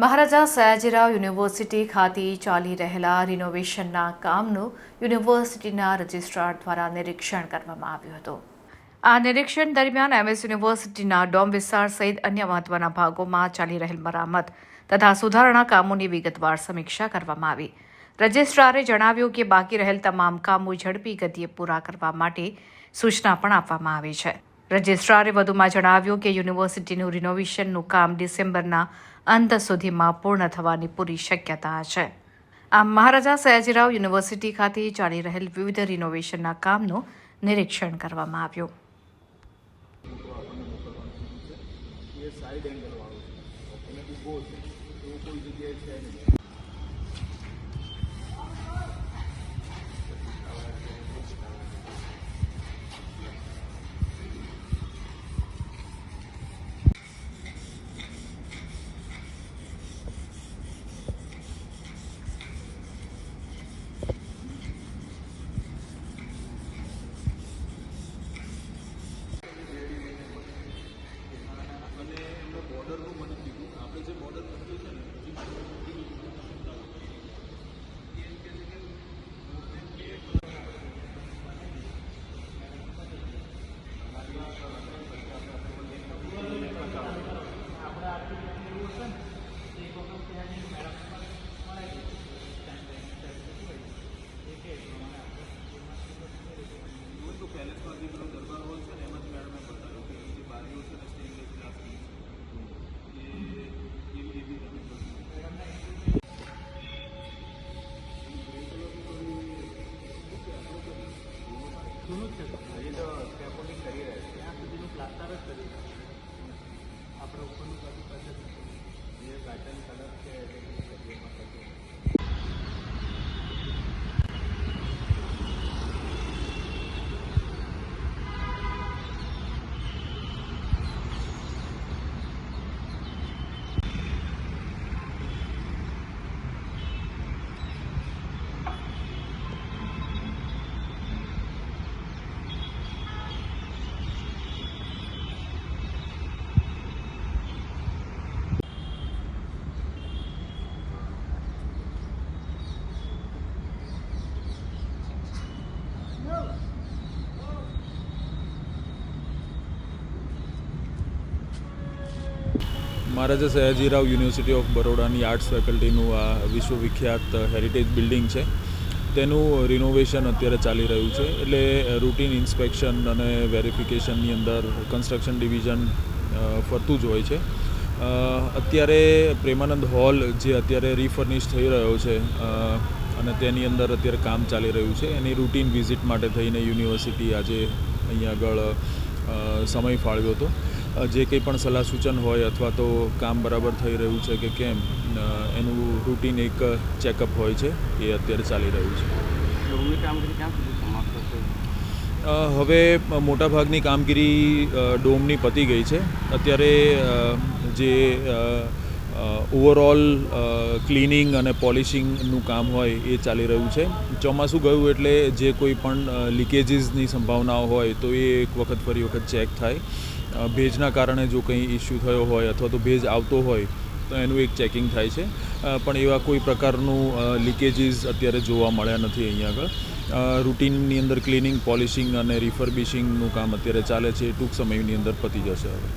મહારાજા Sayajirao university ખાતે ચાલી રહેલા રિનોવેશનના કામનું યુનિવર્સિટીના રજિસ્ટ્રાર દ્વારા નિરીક્ષણ કરવામાં આવ્યું હતું. આ નિરીક્ષણ દરમિયાન એમએસ યુનિવર્સિટીના ડોમ વિસ્તાર સહિત અન્ય મહત્વના ભાગોમાં ચાલી રહેલ મરામત તથા સુધારણા કામોની વિગતવાર સમીક્ષા કરવામાં આવી. રજિસ્ટ્રારે જણાવ્યું કે બાકી રહેલ તમામ કામો ઝડપી ગતિએ પૂરા કરવા માટે સૂચના પણ આપવામાં આવી છે. રજિસ્ટ્રારે વધુમાં જણાવ્યું કે યુનિવર્સિટીનું રિનોવેશનનું કામ ડિસેમ્બરના અંત સુધીમાં પૂર્ણ થવાની પૂરી શક્યતા છે. આમ મહારાજા સયાજીરાવ યુનિવર્સિટી ખાતે ચાલી રહેલ વિવિધ રિનોવેશનના કામનું નિરીક્ષણ કરવામાં આવ્યું. સાઈડ એંગલ વાળો છે. એનાથી બહુ કોઈ જગ્યાએ છે નહીં. પેલેસમાં જે દરબાર હોલ છે ને એમાં જ મેડમે બતાવ્યું કે જે બારીઓ છે ને સ્ટેનલેસ ગ્લાસની એ એવી એવી તો કરી રહ્યા છે ત્યાં સુધીનું પ્લાસ્ટર જ કરી આપણે ઉપરનું બાજુ પાછળ મહારાજા સયાજીરાવ યુનિવર્સિટી ઓફ બરોડાની આર્ટ્સ ફેકલ્ટીનું આ વિશ્વવિખ્યાત હેરિટેજ બિલ્ડિંગ છે, તેનું રિનોવેશન અત્યારે ચાલી રહ્યું છે. એટલે રૂટીન ઇન્સ્પેક્શન અને વેરિફિકેશનની અંદર કન્સ્ટ્રક્શન ડિવિઝન ફરતું જ હોય છે. અત્યારે પ્રેમાનંદ હોલ જે અત્યારે રિફર્નિશ થઈ રહ્યો છે અને તેની અંદર અત્યારે કામ ચાલી રહ્યું છે. એની રૂટીન વિઝિટ માટે થઈને યુનિવર્સિટી આજે અહીંયા આગળ સમય ફાળવ્યો હતો. જે કંઈ પણ સલાહ સૂચન હોય અથવા તો કામ બરાબર થઈ રહ્યું છે કે કેમ એનું રૂટીન એક ચેકઅપ હોય છે એ અત્યારે ચાલી રહ્યું છે. હવે મોટાભાગની કામગીરી ડોમની પતી ગઈ છે. અત્યારે જે ઓવરઓલ ક્લિનિંગ અને પોલિશિંગનું કામ હોય એ ચાલી રહ્યું છે. ચોમાસું ગયું એટલે જે કોઈ પણ લીકેજીસની સંભાવનાઓ હોય તો એ એક વખત ફરી વખત ચેક થાય. ભેજના કારણે જો કંઈ ઇસ્યુ થયો હોય અથવા તો ભેજ આવતો હોય, તો એનું એક ચેકિંગ થાય છે. પણ એવા કોઈ પ્રકારનું લીકેજીસ અત્યારે જોવા મળ્યા નથી અહીંયા આગળ. રૂટીનની અંદર ક્લિનિંગ પોલિશિંગ અને રિફર્બિશિંગનું કામ અત્યારે ચાલે છે. ટૂંક સમયની અંદર પતી જશે હવે.